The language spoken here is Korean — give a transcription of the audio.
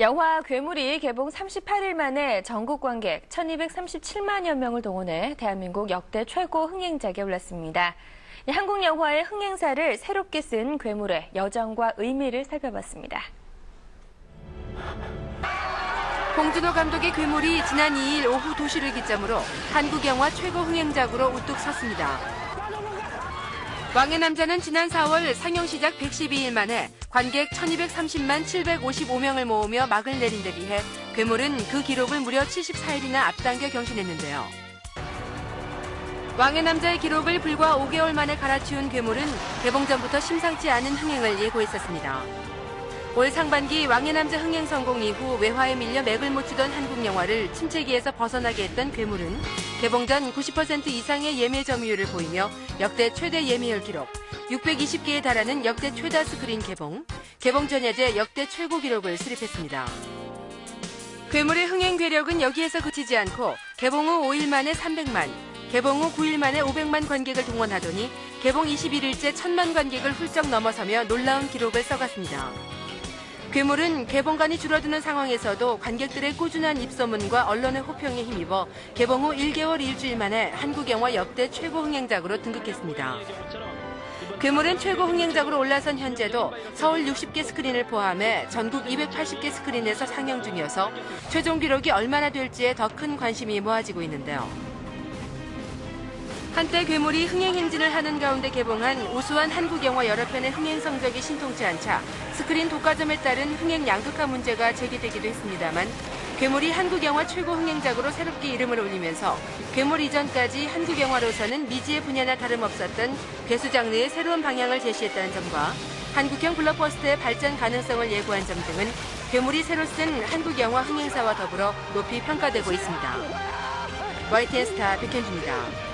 영화 괴물이 개봉 38일 만에 전국 관객 1237만여 명을 동원해 대한민국 역대 최고 흥행작에 올랐습니다. 한국 영화의 흥행사를 새롭게 쓴 괴물의 여정과 의미를 살펴봤습니다. 홍준호 감독의 괴물이 지난 2일 오후 도시를 기점으로 한국 영화 최고 흥행작으로 우뚝 섰습니다. 왕의 남자는 지난 4월 상영 시작 112일 만에 관객 1230만 755명을 모으며 막을 내린 데 비해 괴물은 그 기록을 무려 74일이나 앞당겨 경신했는데요. 왕의 남자의 기록을 불과 5개월 만에 갈아치운 괴물은 개봉 전부터 심상치 않은 흥행을 예고했었습니다. 올 상반기 왕의 남자 흥행 성공 이후 외화에 밀려 맥을 못 추던 한국 영화를 침체기에서 벗어나게 했던 괴물은 개봉 전 90% 이상의 예매 점유율을 보이며 역대 최대 예매율 기록, 620개에 달하는 역대 최다 스크린 개봉, 개봉 전야제 역대 최고 기록을 수립했습니다. 괴물의 흥행 괴력은 여기에서 그치지 않고 개봉 후 5일 만에 300만, 개봉 후 9일 만에 500만 관객을 동원하더니 개봉 21일째 1000만 관객을 훌쩍 넘어서며 놀라운 기록을 써갔습니다. 괴물은 개봉관이 줄어드는 상황에서도 관객들의 꾸준한 입소문과 언론의 호평에 힘입어 개봉 후 1개월 일주일 만에 한국 영화 역대 최고 흥행작으로 등극했습니다. 괴물은 최고 흥행작으로 올라선 현재도 서울 60개 스크린을 포함해 전국 280개 스크린에서 상영 중이어서 최종 기록이 얼마나 될지에 더 큰 관심이 모아지고 있는데요. 한때 괴물이 흥행 행진을 하는 가운데 개봉한 우수한 한국 영화 여러 편의 흥행 성적이 신통치 않자 스크린 독과점에 따른 흥행 양극화 문제가 제기되기도 했습니다만 괴물이 한국 영화 최고 흥행작으로 새롭게 이름을 올리면서 괴물 이전까지 한국 영화로서는 미지의 분야나 다름없었던 괴수 장르의 새로운 방향을 제시했다는 점과 한국형 블록버스터의 발전 가능성을 예고한 점 등은 괴물이 새로 쓴 한국 영화 흥행사와 더불어 높이 평가되고 있습니다. YTN 스타 백현주입니다.